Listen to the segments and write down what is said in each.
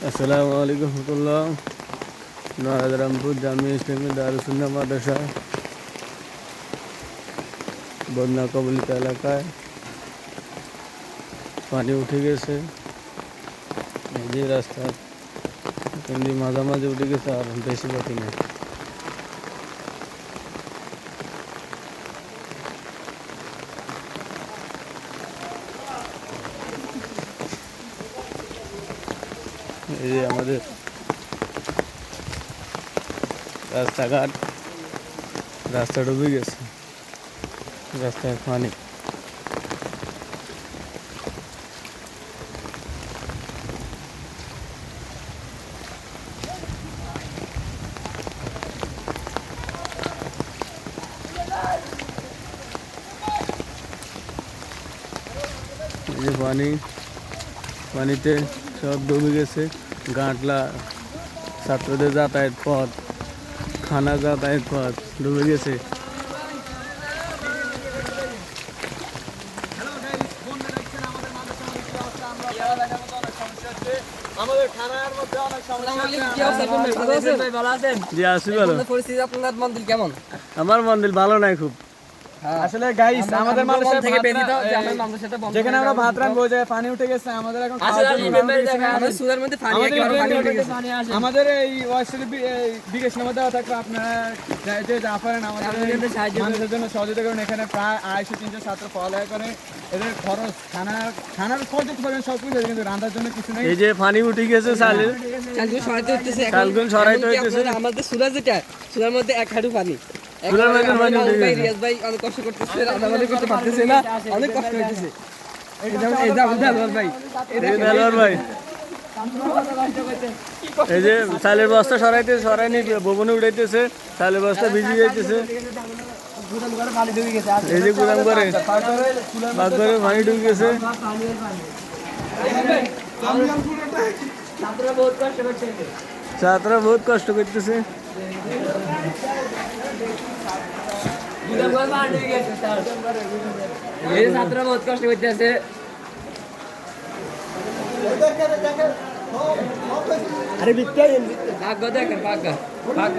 আসসালামু আলাইকুম রহমতুল্লাহ নয়ারামপুর জামিয়া ইসলামী দারুসুন্না মাদ্রাসা বন্যা কবলিত এলাকায় পানি উঠে গেছে এই যে রাস্তা কিন্তু মাঝামাঝি উঠে গেছে আর বেশি বাকি নেই এই যে আমাদের রাস্তাঘাট রাস্তা ডুবে গেছে রাস্তায় পানি এই যে পানি পানিতে সব ডুবে গেছে। গাঁটলা ছাত্রদের যাতায়াত পথ খানা যাতায়াত পথ ডুবে গেছে। আমার মন্দির ভালো নাই খুব। আসলে গাইস আমাদের মানুষের থেকে ভাতরা- বেরিয়ে দাও যে আমার মানুষের সাথে বন্ধ যেখানে আমরা ভাত যে পানি উঠে গেছে আমাদের এখন। দেখেন আমাদের সুদের মধ্যে পানি আমাদের পানি উঠে গেছে। আমাদের এই ওয়াইসির বিকাশ নাম্বার দেওয়া থাকবে আপনারা যে যা পারেন আমাদের আমাদের। মানুষের জন্য সহযোগিতা করুন। এখানে প্রায় আড়াইশো তিনশো ছাত্র পড়ালেখা করে। এদের খরচ খানার খানার পাবেন সব কিছু কিন্তু রান্নার জন্য কিছু নেই। এই যে পানি উঠে গেছে চালের চালগুলো সরাইতে এখন। সরাইতে। আপনারা আমাদের সুরা যেটা সুরার মধ্যে এক হাঁটু পানি। এখন সুরার মধ্যে আমাদের পানি ভাই, গেছে। রিয়াজ ভাই অনেক কষ্ট করতেছে রান্নাবান্না করতে পারতেছে না অনেক কষ্ট হইতেছে এই যে চালের বস্তা সরাইতে সরাইনি ভবনে উঠাইতেছে চালের বস্তা ভিজে যাইতেছে এই যে গুদাম করে বাঘ করে পানি ঢুকে গেছে ছাত্ররা বহুত কষ্ট করছে ছাত্ররা বহুত কষ্ট করতেছে গুদাম ঘরে পানি ঢুকে গেছে স্যার এই যে ছাত্ররা বহুত কষ্ট করতেছে আরে বিক্রয় ভাগ্য দেখেন ভাগ্য ভাগ্য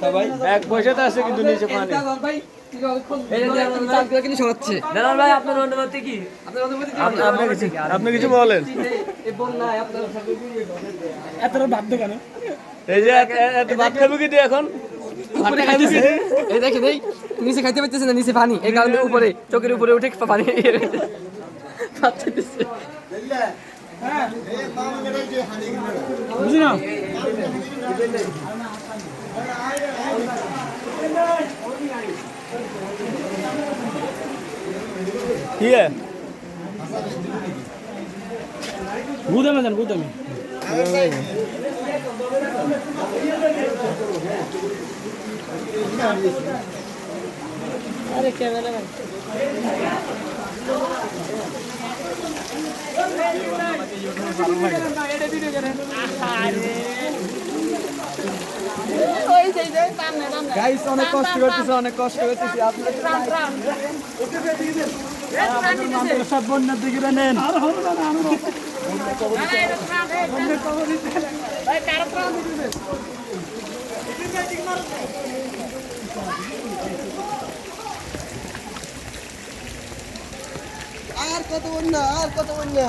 সবাই। এক পয়সাতে আছে কিন্তু নিচে পানি। কিন্তু সরাচ্ছে দালাল ভাই। আপনার অনুমতি কি? আপনার অনুমতি কি আপ- আপনি কিছু বলেন। এই যে ভাত খাবি কি এখন? এই নিচে খাইতে পারতেছে না নিচে পানি। এই কারণে উপরে চোখের উপরে উঠে পানি মামুনের যে হানি বুঝি না কি है গুদামে আরে। ক্যামেরা ভাই গাইস অনেক কষ্ট করতেছে অনেক কষ্ট করতেছি। আপনারা সব বন্যার দিকে নেন। আর কত বন্যা আর কত বন্যা?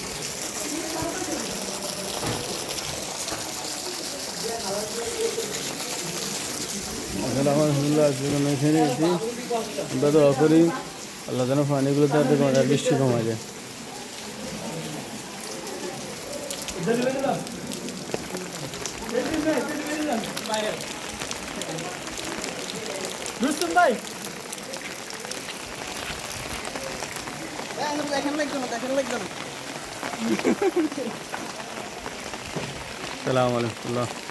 আলহামদুলিল্লাহ আজকে কোনো এখানে এসেছি আমরা দোয়া করি আল্লাহ যেন পানিগুলো তাড়াতাড়ি কমে যায় বৃষ্টি কমে যায় লাগবে